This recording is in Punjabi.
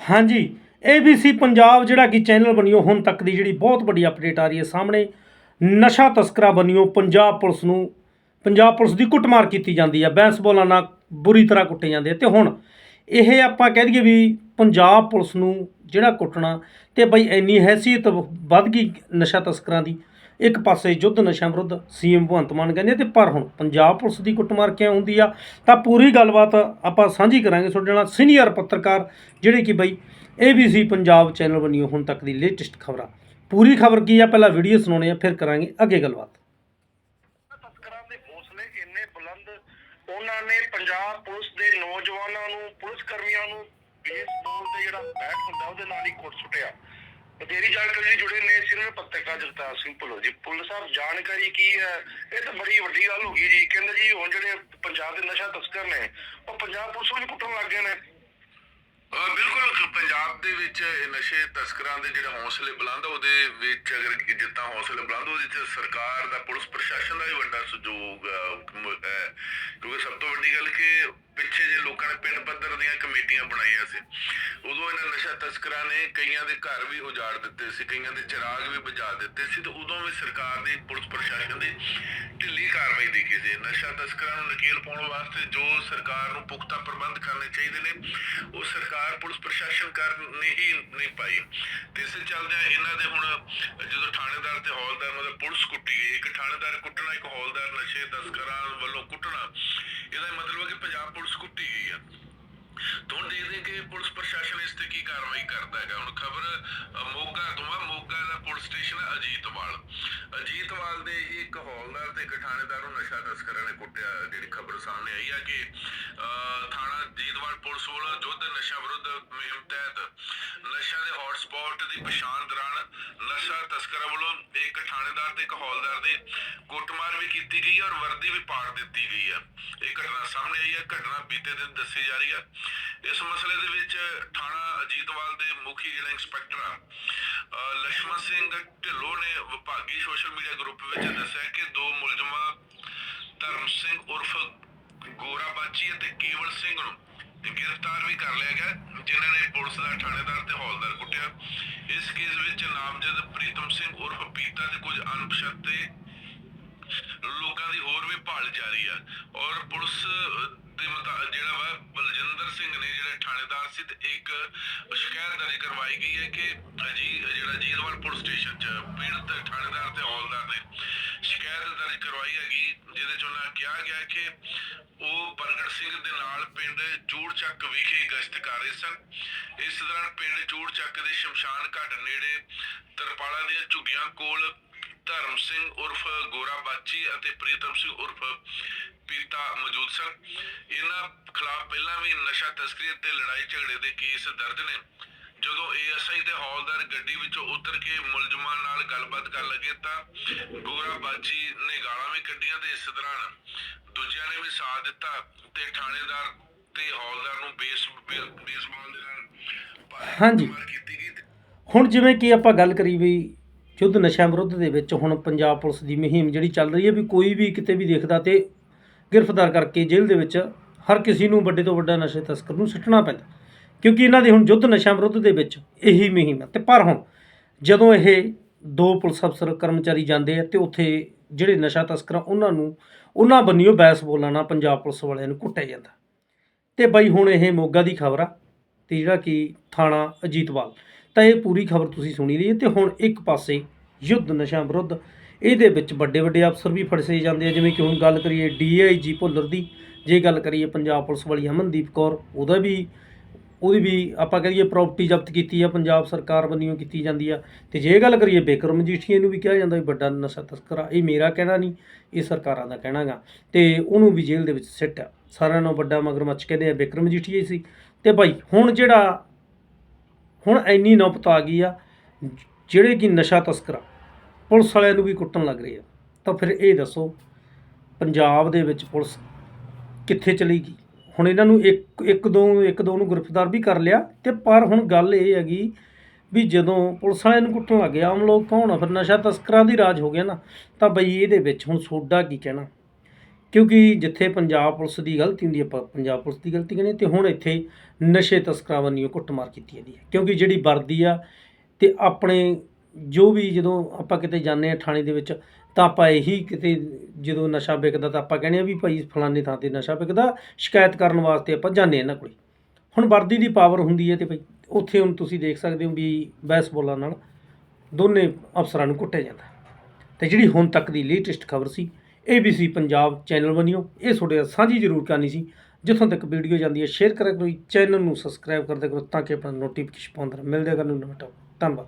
ਹਾਂਜੀ ABC ਪੰਜਾਬ ਜਿਹੜਾ ਕਿ ਚੈਨਲ ਬਣਿਓ, ਹੁਣ ਤੱਕ ਦੀ ਜਿਹੜੀ ਬਹੁਤ ਵੱਡੀ ਅਪਡੇਟ ਆ ਰਹੀ ਹੈ ਸਾਹਮਣੇ, ਨਸ਼ਾ ਤਸਕਰਾ ਬਣਿਓ ਪੰਜਾਬ ਪੁਲਿਸ ਨੂੰ, ਪੰਜਾਬ ਪੁਲਿਸ ਦੀ ਕੁੱਟਮਾਰ ਕੀਤੀ ਜਾਂਦੀ ਹੈ ਬੈਂਸਬਾਲਾਂ ਨਾਲ ਬੁਰੀ ਤਰ੍ਹਾਂ ਕੁੱਟੇ ਜਾਂਦੇ ਆ। ਤੇ ਹੁਣ, ਇਹ ਆਪਾਂ ਕਹਿ ਦਈਏ ਵੀ ਪੰਜਾਬ ਪੁਲਿਸ ਨੂੰ ਜਿਹੜਾ ਕੁੱਟਣਾ ਤੇ ਬਈ ਇੰਨੀ ਹੈਸੀਅਤ ਵੱਧ ਗਈ ਨਸ਼ਾ ਤਸਕਰਾਂ ਦੀ, ਇੱਕ ਪਾਸੇ ਯੁੱਧ ਨਸ਼ਾ ਵਿਰੁੱਧ ਸੀਐਮ ਭਗਵੰਤ ਮਾਨ ਕਹਿੰਦੇ ਤੇ ਪਰ ਹੁਣ ਪੰਜਾਬ ਪੁਲਿਸ ਦੀ ਕੁੱਟਮਾਰ ਕਿਉਂ ਹੁੰਦੀ ਆ? ਤਾਂ ਪੂਰੀ ਗੱਲਬਾਤ ਆਪਾਂ ਸਾਂਝੀ ਕਰਾਂਗੇ ਤੁਹਾਡੇ ਨਾਲ ਸੀਨੀਅਰ ਪੱਤਰਕਾਰ ਜਿਹੜੇ ਕਿ ਬਈ ABC ਪੰਜਾਬ ਚੈਨਲ ਬਣੀਓ ਹੁਣ ਤੱਕ ਦੀ ਲੇਟੈਸਟ ਖਬਰਾਂ। ਪੂਰੀ ਖਬਰ ਕੀ ਆ? ਪਹਿਲਾਂ ਵੀਡੀਓ ਸੁਣਾਉਣੇ ਆ, ਫਿਰ ਕਰਾਂਗੇ ਅੱਗੇ ਗੱਲਬਾਤ। ਤਸਕਰਾਂ ਦੇ ਹੌਸਲੇ ਇੰਨੇ ਬੁਲੰਦ, ਉਹਨਾਂ ਨੇ ਪੰਜਾਬ ਪੁਲਿਸ ਦੇ ਨੌਜਵਾਨਾਂ ਨੂੰ, ਪੁਲਿਸ ਕਰਮੀਆਂ ਨੂੰ ਬੇਸਬਾਲ ਤੇ ਜਿਹੜਾ ਬੈਟ ਹੁੰਦਾ, ਉਹਦੇ ਨਾਲ ਹੀ ਕੁੱਟ ਸੁੱਟਿਆ। ਬਥੇਰੀ ਜਾਣਕਾਰੀ ਲਈ ਜੁੜੇ ਨੇ ਸਿਰ ਪੱਤਰਕਾਰ ਜਗਤਾਰ ਸਿੰਘ ਭੁੱਲੋ ਜੀ। ਭੁੱਲ ਸਾਹਿਬ, ਜਾਣਕਾਰੀ ਕੀ ਹੈ? ਇਹ ਤਾਂ ਬੜੀ ਵੱਡੀ ਗੱਲ ਹੋ ਗਈ ਜੀ। ਕਹਿੰਦੇ ਜੀ, ਹੁਣ ਜਿਹੜੇ ਪੰਜਾਬ ਦੇ ਨਸ਼ਾ ਤਸਕਰ ਨੇ, ਉਹ ਪੰਜਾਬ ਪੁਲਿਸ ਨੂੰ ਕੁੱਟਣ ਲੱਗ ਗਏ ਨੇ। ਬਿਲਕੁਲ, ਪੰਜਾਬ ਦੇ ਵਿੱਚ ਨਸ਼ੇ ਤਸਕਰਾਂ ਦੇ ਜਿਹੜੇ ਹੌਸਲੇ ਬੁਲੰਦ ਉਹਦੇ ਵਿੱਚ ਅਗਰ ਜਿੱਦਾਂ ਹੌਸਲੇ ਬੁਲੰਦ, ਉਹਦੇ ਚ ਸਰਕਾਰ ਦਾ, ਪੁਲਿਸ ਪ੍ਰਸ਼ਾਸਨ ਦਾ ਵੀ ਵੱਡਾ ਸਹਿਯੋਗ ਹੈ ਕਿਉਂਕਿ ਸਭ ਤੋਂ ਵੱਡੀ ਗੱਲ ਕਿ ਪਿੱਛੇ ਜੇ ਲੋਕਾਂ ਨੇ ਪਿੰਡ ਪੱਧਰ ਦੀਆਂ ਕਮੇਟੀਆਂ ਬਣਾਈਆਂ ਸੀ। ਉਦੋਂ ਇਹਨਾਂ ਨਸ਼ਾ ਤਸਕਰਾਂ ਨੇ ਕਈਆਂ ਦੇ ਘਰ ਵੀ ਉਜਾੜ ਦਿੱਤੇ ਸੀ, ਕਈਆਂ ਦੇ ਚਿਰਾਗ ਵੀ ਬੁਝਾ ਦਿੱਤੇ ਸੀ, ਤੇ ਉਦੋਂ ਵੀ ਸਰਕਾਰ ਦੀ, ਪੁਲਿਸ ਪ੍ਰਸ਼ਾਸਨ ਦੀ ਢਿੱਲੀ ਕਾਰਵਾਈ ਦੇਖੀ ਸੀ। ਨਸ਼ਾ ਤਸਕਰਾਂ ਨੂੰ ਨਕੇਲ ਪਾਉਣ ਵਾਸਤੇ ਜੋ ਸਰਕਾਰ ਨੂੰ ਪੁਖਤਾ ਪ੍ਰਬੰਧ ਕਰਨੇ ਚਾਹੀਦੇ ਨੇ, ਉਹ ਸਰਕਾਰ, ਪੁਲਿਸ ਪ੍ਰਸ਼ਾਸਨ ਕਰ ਨੇ ਨਹੀਂ ਪਾਈ। ਤੇ ਇਸੇ ਚੱਲਦਿਆਂ ਇਹਨਾਂ ਦੇ ਹੁਣ ਜਦੋਂ ਥਾਣੇਦਾਰ ਤੇ ਹੌਲਦਾਰ ਮਤਲਬ ਪੁਲਿਸ ਕੁੱਟੀ ਗਈ, ਇੱਕ ਥਾਣੇਦਾਰ ਕੁੱਟਣਾ, ਇੱਕ ਹੌਲਦਾਰ ਨਸ਼ੇ ਤਸਕਰਾਂ ਵੱਲੋਂ ਕੁੱਟਣਾ, ਇਹਦਾ ਮਤਲਬ ਹੈ ਕਿ ਪੰਜਾਬ ਪੁਲਿਸ ਕੁੱਟੀ ਗਈ ਆ। ਤਾਂ ਹੁਣ ਦੇਖਦੇ ਕਿ ਪੁਲਿਸ ਪ੍ਰਸ਼ਾਸਨ ਇਸ ਤੇ ਕੀ ਕਾਰਵਾਈ ਕਰਦਾ ਹੈਗਾ। ਹੁਣ ਖਬਰ ਮੋਗਾ ਤੋਂ ਆ। ਮੋਗਾ ਦਾ ਪੁਲਿਸ ਸਟੇਸ਼ਨ ਅਜੀਤਵਾਲ। ਅਜੀਤਵਾਲ ਦੇ ਇੱਕ ਹੌਲਦਾਰ ਤੇ ਇੱਕ ਥਾਣੇਦਾਰ ਨੂੰ ਨਸ਼ਾ ਤਸਕਰਾਂ ਨੇ ਕੁੱਟਿਆ। ਜਿਹੜੀ ਖਬਰ ਸਾਹਮਣੇ ਆਈ ਹੈ ਕਿ ਥਾਣਾ ਅਜੀਤਵਾਲ ਪੁਲਿਸ ਵੱਲੋਂ ਯੁੱਧ ਨਸ਼ਾ ਵਿਰੁੱਧ ਮੁਹਿੰਮ ਤਹਿਤ ਨਸ਼ਾ ਦੇ ਹੌਟਸਪੌਟ ਦੀ ਪਛਾਣ ਦੌਰਾਨ ਨਸ਼ਾ ਤਸਕਰਾਂ ਵੱਲੋਂ ਇੱਕ ਥਾਣੇਦਾਰ ਤੇ ਇੱਕ ਹੌਲਦਾਰ ਦੀ ਕੁੱਟਮਾਰ ਵੀ ਕੀਤੀ ਗਈ ਔਰ ਵਰਦੀ ਵੀ ਪਾੜ ਦਿੱਤੀ ਗਈ ਆ। ਇਹ ਘਟਨਾ ਸਾਹਮਣੇ ਆਈ ਹੈ ਘਟਨਾ ਬੀਤੇ ਦਿਨ ਦੱਸੀ ਜਾ ਰਹੀ ਹੈ ਇਸ ਮਸਲੇ ਦੇ ਵਿੱਚ ਥਾਣਾ ਅਜੀਤਵਾਲ ਦੇ ਮੁਖੀ ਜਿਹੜਾ ਇੰਸਪੈਕਟਰ ਆ ਲక్ష్ਮਣ ਸਿੰਘ ਢਿੱਲੋਂ ਨੇ ਵਿਭਾਗੀ ਸੋਸ਼ਲ ਮੀਡੀਆ ਗਰੁੱਪ ਵਿੱਚ ਦੱਸਿਆ ਕਿ ਦੋ ਮੁਲਜ਼ਮਾਂ ਧਰਮ ਸਿੰਘ ਉਰਫ ਗੋਰਾ ਬਾਚੀ ਅਤੇ ਕੇਵਲ ਸਿੰਘ ਨੂੰ ਗ੍ਰਿਫਤਾਰ ਵੀ ਕਰ ਲਿਆ ਗਿਆ, ਜਿਨ੍ਹਾਂ ਨੇ ਪੁਲਿਸ ਦਾ ਥਾਣੇਦਾਰ ਤੇ ਹੌਲਦਾਰ ਕੁੱਟਿਆ। ਇਸ ਕੇਸ ਵਿੱਚ ਨਾਮਜ਼ਦ ਪ੍ਰੀਤਮ ਸਿੰਘ ਉਰਫ ਪੀਤਾ ਦੇ ਕੁਝ ਅਣਪਛਾਤੇ ਕਰਵਾਈ ਹੈ ਕਿ ਅਜੀ ਜਿਹੜਾ ਜੀਰਵਾਲ ਪੁਲਿਸ ਸਟੇਸ਼ਨ 'ਚ ਪੀੜਤ ਥਾਣੇਦਾਰ ਤੇ ਹੌਲਦਾਰ ਨੇ ਸ਼ਿਕਾਇਤ ਦਰਜ ਕਰਵਾਈ ਹੈਗੀ, ਜਿਹਦੇ 'ਚ ਉਹਨਾਂ ਕਿਹਾ ਗਿਆ ਕਿ ਉਹ ਪ੍ਰਗਟ ਸਿੰਘ ਦੇ ਨਾਲ ਪਿੰਡ ਚੂੜਚੱਕ ਵਿਖੇ ਗਸ਼ਤ ਕਰ ਰਹੇ ਸਨ। ਇਸ ਦੌਰਾਨ ਪਿੰਡ ਚੂੜਚੱਕ ਦੇ ਸ਼ਮਸ਼ਾਨ ਘਾਟ ਨੇੜੇ ਤਰਪਾਲਾਂ ਦੀਆਂ ਝੁੱਗੀਆਂ ਕੋਲ ਧਰਮ ਸਿੰਘ ਉਰਫ ਗੋਰਾ ਬਾਚੀ ਅਤੇ ਪ੍ਰੀਤਮ ਸਿੰਘ ਉਰਫ ਪੀਤਾ ਮੌਜੂਦ ਸਨ। ਇਹਨਾਂ ਖਿਲਾਫ ਪਹਿਲਾਂ ਵੀ ਨਸ਼ਾ ਤਸਕਰੀ ਤੇ ਲੜਾਈ ਝਗੜੇ ਦੇ ਕੇਸ ਦਰਜ ਨੇ। ਜਦੋਂ ਏਐਸਆਈ ਤੇ ਹੌਲਦਾਰ ਗੱਡੀ ਵਿੱਚੋਂ ਉਤਰ ਕੇ ਮੁਲਜ਼ਮਾਂ ਨਾਲ ਗੱਲਬਾਤ ਕਰਨ ਲੱਗੇ ਤਾਂ ਗੋਰਾ ਬਾਚੀ ਨੇ ਗਾਲਾਂ ਵੀ ਕੱਢੀਆਂ ਤੇ ਇਸ ਦੌਰਾਨ ਦੂਜਿਆਂ ਨੇ ਵੀ ਸਾਥ ਦਿੱਤਾ ਤੇ ਥਾਣੇਦਾਰ ਤੇ ਹੌਲਦਾਰ ਨੂੰ ਬੇਸ ਬੇਸਬਾਲ ਦੇ ਨਾਲ ਭਾਰੀ ਹਾਂਜੀ। ਹੁਣ ਜਿਵੇਂ ਕਿ ਆਪਾਂ ਗੱਲ ਕਰੀ ਵੀ ਯੁੱਧ ਨਸ਼ਾ ਵਿਰੁੱਧ ਦੇ ਵਿੱਚ ਹੁਣ ਪੰਜਾਬ ਪੁਲਿਸ ਦੀ ਮੁਹਿੰਮ ਜਿਹੜੀ ਚੱਲ ਰਹੀ ਹੈ ਵੀ ਕੋਈ ਵੀ ਕਿਤੇ ਵੀ ਦੇਖਦਾ ਤੇ ਗ੍ਰਿਫਤਾਰ ਕਰਕੇ ਜੇਲ੍ਹ ਦੇ ਵਿੱਚ ਹਰ ਕਿਸੇ ਨੂੰ ਵੱਡੇ ਤੋਂ ਵੱਡਾ ਨਸ਼ੇ ਤਸਕਰ ਨੂੰ ਸਿੱਟਣਾ ਪੈਂਦਾ ਕਿਉਂਕਿ ਇਹਨਾਂ ਦੀ ਹੁਣ ਯੁੱਧ ਨਸ਼ਾ ਵਿਰੁੱਧ ਦੇ ਵਿੱਚ ਇਹੀ ਮੁਹਿੰਮ ਹੈ। ਤੇ ਪਰ ਹੁਣ ਜਦੋਂ ਇਹ ਦੋ ਪੁਲਿਸ ਅਫਸਰ ਕਰਮਚਾਰੀ ਜਾਂਦੇ ਆ ਤੇ ਉੱਥੇ ਜਿਹੜੇ ਨਸ਼ਾ ਤਸਕਰ ਆ, ਉਹਨਾਂ ਨੂੰ ਉਹਨਾਂ ਬੰਨਿਓ ਬੈਸ ਬੋਲਣਾ ਪੰਜਾਬ ਪੁਲਿਸ ਵਾਲਿਆਂ ਨੂੰ ਕੁੱਟਿਆ ਜਾਂਦਾ। ਤੇ ਬਈ ਹੁਣ ਇਹ ਮੋਗਾ ਦੀ ਖਬਰ ਆ ਤੇ ਜਿਹੜਾ ਕਿ ਥਾਣਾ ਅਜੀਤਵਾਲ ਤਾਂ ਇਹ ਪੂਰੀ ਖਬਰ ਤੁਸੀਂ ਸੁਣੀ ਲਈ ਹੈ ਤੇ ਹੁਣ ਇੱਕ ਪਾਸੇ ਯੁੱਧ ਨਸ਼ਾ ਵਿਰੁੱਧ ਇਹਦੇ ਵਿੱਚ ਵੱਡੇ ਵੱਡੇ ਅਫਸਰ ਵੀ ਫੜਸੇ ਜਾਂਦੇ ਆ ਜਿਵੇਂ ਕਿ ਹੁਣ ਗੱਲ ਕਰੀਏ ਡੀਆਈਜੀ ਭੁੱਲਰ ਦੀ ਜੇ ਗੱਲ ਕਰੀਏ ਪੰਜਾਬ ਪੁਲਿਸ ਵਾਲੀ ਅਮਨਦੀਪ ਕੌਰ ਉਹਦਾ ਵੀ ਉਹਦੀ ਵੀ ਆਪਾਂ ਕਹੀਏ ਪ੍ਰਾਪਰਟੀ ਜ਼ਬਤ ਕੀਤੀ ਆ, ਪੰਜਾਬ ਸਰਕਾਰ ਵੱਲੋਂ ਕੀਤੀ ਜਾਂਦੀ ਆ, ਤੇ ਜੇ ਗੱਲ ਕਰੀਏ ਬੇਕਰਮ ਮਜੀਠੀਆ ਨੂੰ ਵੀ ਕਿਹਾ ਜਾਂਦਾ ਵੀ ਵੱਡਾ ਨਸ਼ਾ ਤਸਕਰਾ ਇਹ ਮੇਰਾ ਕਹਿਣਾ ਨਹੀਂ, ਇਹ ਸਰਕਾਰਾਂ ਦਾ ਕਹਿਣਾਗਾ ਤੇ ਉਹਨੂੰ ਵੀ ਜੇਲ੍ਹ ਦੇ ਵਿੱਚ ਸਿੱਟ ਆ ਸਾਰਿਆਂ ਨੂੰ ਵੱਡਾ ਮਗਰਮੱਛ ਕਹਿੰਦੇ ਆ ਬੇਕਰਮ ਮਜੀਠੀਆ ਹੀ ਸੀ। ਤੇ ਭਾਈ ਹੁਣ ਜਿਹੜਾ, ਹੁਣ ਇੰਨੀ ਨੌਬਤ ਆ ਗਈ ਆ, ਜਿਹੜੇ ਕਿ ਨਸ਼ਾ ਤਸਕਰ ਪੁਲਿਸ ਵਾਲਿਆਂ ਨੂੰ ਵੀ ਕੁੱਟਣ ਲੱਗ ਰਹੇ ਆ, ਤਾਂ ਫਿਰ ਇਹ ਦੱਸੋ, ਪੰਜਾਬ ਦੇ ਵਿੱਚ ਪੁਲਿਸ ਕਿੱਥੇ ਚਲੀ ਗਈ? ਹੁਣ ਇਹਨਾਂ ਨੂੰ ਇੱਕ ਇੱਕ ਦੋ ਇੱਕ ਦੋ ਨੂੰ ਗ੍ਰਿਫਤਾਰ ਵੀ ਕਰ ਲਿਆ ਤੇ ਪਰ ਹੁਣ ਗੱਲ ਇਹ ਹੈਗੀ ਵੀ ਜਦੋਂ ਪੁਲਿਸ ਵਾਲਿਆਂ ਨੂੰ ਕੁੱਟਣ ਲੱਗ ਗਿਆ ਆਮ ਲੋਕ ਕੌਣ ਆ? ਫਿਰ ਨਸ਼ਾ ਤਸਕਰਾਂ ਦੀ ਰਾਜ ਹੋ ਗਿਆ ਨਾ। ਤਾਂ ਬਈ ਇਹਦੇ ਵਿੱਚ ਹੁਣ ਸੋਡਾ ਕੀ ਕਹਿਣਾ? ਕਿਉਂਕਿ ਜਿੱਥੇ ਪੰਜਾਬ ਪੁਲਿਸ ਦੀ ਗਲਤੀ ਹੁੰਦੀ ਹੈ ਆਪਾਂ ਪੰਜਾਬ ਪੁਲਿਸ ਦੀ ਗਲਤੀ ਕਹਿੰਦੇ ਤੇ ਹੁਣ ਇੱਥੇ ਨਸ਼ੇ ਤਸਕਰਾਂ ਵੱਲੋਂ ਕੁੱਟਮਾਰ ਕੀਤੀ ਜਾਂਦੀ ਹੈ ਕਿਉਂਕਿ ਜਿਹੜੀ ਵਰਦੀ ਆ ਤੇ ਆਪਣੇ ਜੋ ਵੀ ਜਦੋਂ ਆਪਾਂ ਕਿਤੇ ਜਾਂਦੇ ਆ ਥਾਣੇ ਦੇ ਵਿੱਚ ਤਾਂ ਆਪਾਂ ਇਹੀ ਕਿਤੇ ਜਦੋਂ ਨਸ਼ਾ ਵਿਕਦਾ ਤਾਂ ਆਪਾਂ ਕਹਿੰਦੇ ਆ ਵੀ ਭਾਈ ਫਲਾਨੀ ਥਾਂ ਤੇ ਨਸ਼ਾ ਵਿਕਦਾ, ਸ਼ਿਕਾਇਤ ਕਰਨ ਵਾਸਤੇ ਆਪਾਂ ਜਾਂਦੇ ਆ ਇਹਨਾਂ ਕੋਲੇ। ਹੁਣ ਵਰਦੀ ਦੀ ਪਾਵਰ ਹੁੰਦੀ ਹੈ ਤੇ ਭਾਈ ਉੱਥੇ ਹੁਣ ਤੁਸੀਂ ਦੇਖ ਸਕਦੇ ਹੋ ਵੀ ਬੈਸਬਾਲਾਂ ਨਾਲ ਦੋਨੇ ਅਫਸਰਾਂ ਨੂੰ ਕੁੱਟਿਆ ਜਾਂਦਾ। ਤੇ ਜਿਹੜੀ ਹੁਣ ਤੱਕ ਦੀ ਲੇਟੈਸਟ ਖਬਰ ਸੀ ABC ਪੰਜਾਬ ਚੈਨਲ ਬਣਿਓ, ਇਹ ਤੁਹਾਡੇ ਨਾਲ ਸਾਂਝੀ ਜ਼ਰੂਰ ਕਰਨੀ ਸੀ। ਜਿੱਥੋਂ ਤੱਕ ਵੀਡੀਓ ਜਾਂਦੀ ਹੈ ਸ਼ੇਅਰ ਕਰਿਆ ਕਰੋ ਚੈਨਲ ਨੂੰ ਸਬਸਕ੍ਰਾਈਬ ਕਰਦੇ ਕਰੋ ਤਾਂ ਕਿ ਆਪਣਾ ਨੋਟੀਫਿਕੇਸ਼ਨ ਪਾਉਂਦਾ ਰਹੇ। ਮਿਲਦੇ ਹਾਂ ਕੱਲ੍ਹ ਨੂੰ ਧੰਨਵਾਦ।